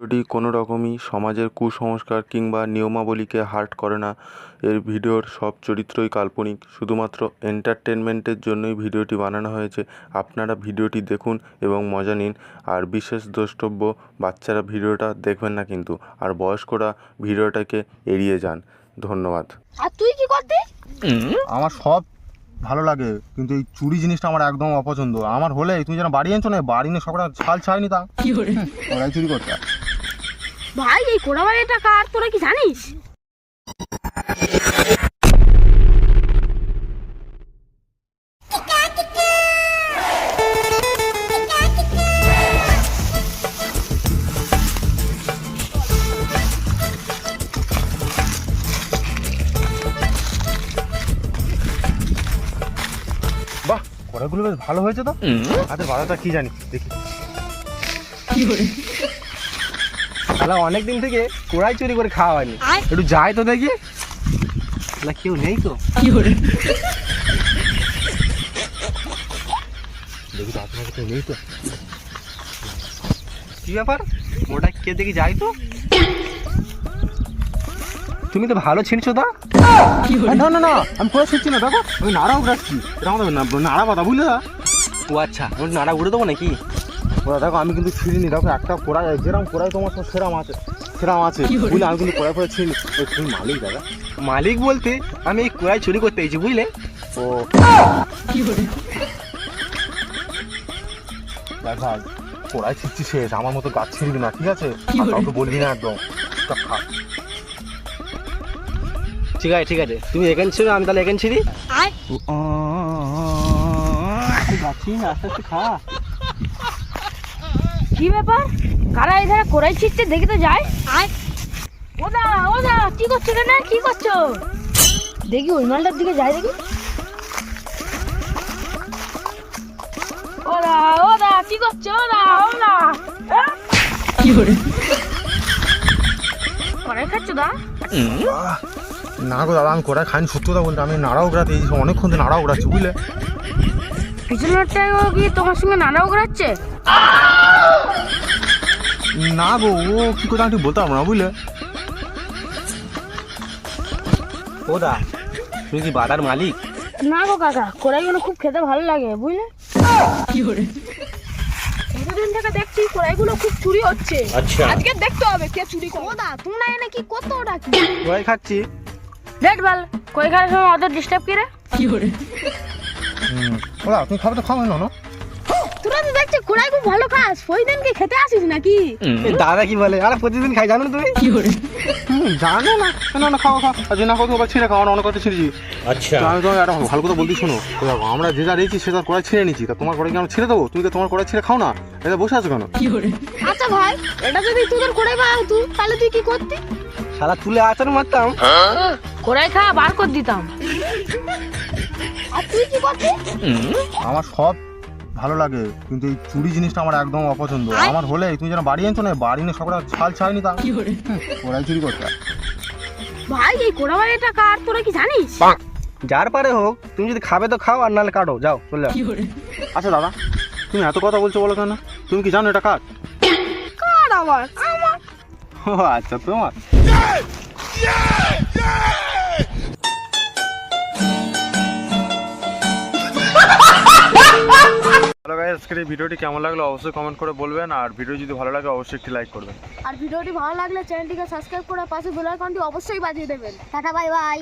ভিডিওটি কোনো রকমই সমাজের কুসংস্কার কিংবা নিয়মাবলীকে হার্ট করে না। এর ভিডিওর সব চরিত্রই কাল্পনিক। শুধুমাত্র এন্টারটেনমেন্টের জন্যই ভিডিওটি বানানো হয়েছে। আপনারা ভিডিওটি দেখুন এবং মজা নিন। আর বিশেষ দ্রষ্টব্য বাচ্চারা ভিডিওটা দেখবেন না কিন্তু। আর বয়স্করা ভিডিওটাকে এড়িয়ে যান। ধন্যবাদ। আর তুই কি করতি? আমার সব ভালো লাগে কিন্তু এই চুরি জিনিসটা আমার একদম অপছন্দ। আমার হলে তুমি যেন বাড়ি আনছো না বাড়ি নিয়ে সকালে ছাল ছাইনি তা? ওরাই চুরি করতে ভাই এই কোড়াবাড়িটা কার? তোরা কি জানিস? বাহ বেশ ভালো হয়েছে তো। আরে বাজারটা কি জানি? দেখি। শালা অনেক দিন থেকে কোড়াই চুরি করে খাওয়া হয়নি। একটু যাই তো দেখি। শালা কেউ নেই তো। দেখি তো আপনার কাছে নেই তো। কি ব্যাপার? ওটা কে দেখি যাই তো? তুমি তো ভালো ছিনছো দা না না না আমি করে শিখছি না দেখো। আমি নাড়াও রাখছি এটা আমাদের না- নাড়া কথা বুঝলে? ও আচ্ছা নাড়া উড়ে দেবো নাকি? ওরা দেখো আমি কিন্তু ছিঁড়িনি দেখো একটা কোড়াই যেরকম কোড়াই তোমার সব সেরাম আছে সেরাম আছে বুঝলে আমি কিন্তু কোড়াই করে ছিঁড়ি ওই তুমি মালিক দাদা মালিক বলতে আমি এই কোড়াই চুরি করতে এসেছি বুঝলে ও দেখ ভাই কোড়াই ছিঁড়ছি শেষ আমার মতো গাছ ছিঁড়বি না ঠিক আছে কাউকে বলবি না একদম খা। ঠিক আছে ঠিক আছে তুমি এখানে ছিল আমি তাহলে এখানে ছিড়ি আয় আস্তে আস্তে খা কি ব্যাপার? কারা এধারে কোড়াই ছিটছে দেখি তো যায়। আয়। ওদা ওদা কি করছ কেন কি করছ? দেখি ওই মালটার দিকে যাই দেখি। ওদা ওদা কি করছ? ওদা ওদা। কি করে কোড়াই খাচ্ছো দা? না গো দাদা আমি কোড়াই খাইনি সত্যি কথা বলতে আমি নাড়াও উগড়াতে অনেকক্ষণ ধরে নাড়াও উগড়াচ্ছি বুঝলে? পিছনেরটাও কি তোমার সঙ্গে নানাও করাচ্ছে? না গো ও কি কথা আমি বলতে পারব না বুঝলে? ও দা তুমি কি বাদার মালিক? না গো কাকা কড়াইগুলো খুব খেতে ভালো লাগে বুঝলে? কি করে? এতদিন থেকে দেখছি কড়াইগুলো খুব চুরি হচ্ছে। আচ্ছা। আজকে দেখতে হবে কে চুরি করে। ওদা তোমরা এনে কি কত ওটা কি? খাচ্ছি? দেখ বল কই খাওয়ার সময় ওদের ডিস্টার্ব করে? কি করে? ওরা তুমি খাবে তো খাও না না তোরা তো দেখছি কড়াই খুব ভালো খাস ওই দিন কি খেতে আসিস নাকি? দাদা কি বলে? আরে প্রতিদিন খাই জানো তুমি? কি করে? জানো না। না না খাও খাও। আর না খাও তোমার ছিঁড়ে খাও অনেক কথা ছিঁড়েছি। আচ্ছা। আমি তোমাকে একটা ভালো কথা বলতে শোনো। দেখো আমরা যে যা রেখেছি সে তার কড়াই ছিঁড়ে নিচ্ছি তা তোমার কড়াই কি আমরা ছিঁড়ে দেবো? তুমি তো তোমার কড়াই ছিঁড়ে খাও না। এটা বসে আছো কেন? আচ্ছা ভাই এটা যদি তোদের কড়াই বা হতো তাহলে তুই কি করতি? শালা তুলে আচার মারতাম। কড়াই খাওয়া বার করে দিতাম। আর তুই কি করতি আমার সব ভালো লাগে কিন্তু এই চুরি জিনিসটা আমার একদম অপছন্দ। আমার হলে তুমি যেন বাড়ি আনছো না বাড়ি নিয়ে সকালে ছাল ছাইনি তা? কড়াই চুরি করতে ভাই এই কোড়াবাড়িটা কার? তোরা কি জানিস? যার পারে হোক তুমি যদি খাবে তো খাও আর নাহলে কাটো। যাও চলে যাও। আচ্ছা দাদা তুমি এত কথা বলছো বলো কেন? তুমি কি জানো এটা কার? কার আবার? আমার? ও আচ্ছা তোমার। আজকের এই ভিডিওটি কেমন লাগল অবশ্যই কমেন্ট করে বলবেন, আর ভিডিও যদি ভালো লাগে অবশ্যই একটি লাইক করবেন। আর ভিডিওটি ভালো লাগলে চ্যানেলটিকে সাবস্ক্রাইব করে পাশে বেল আইকনটি অবশ্যই বাজিয়ে দেবেন। Tata bye bye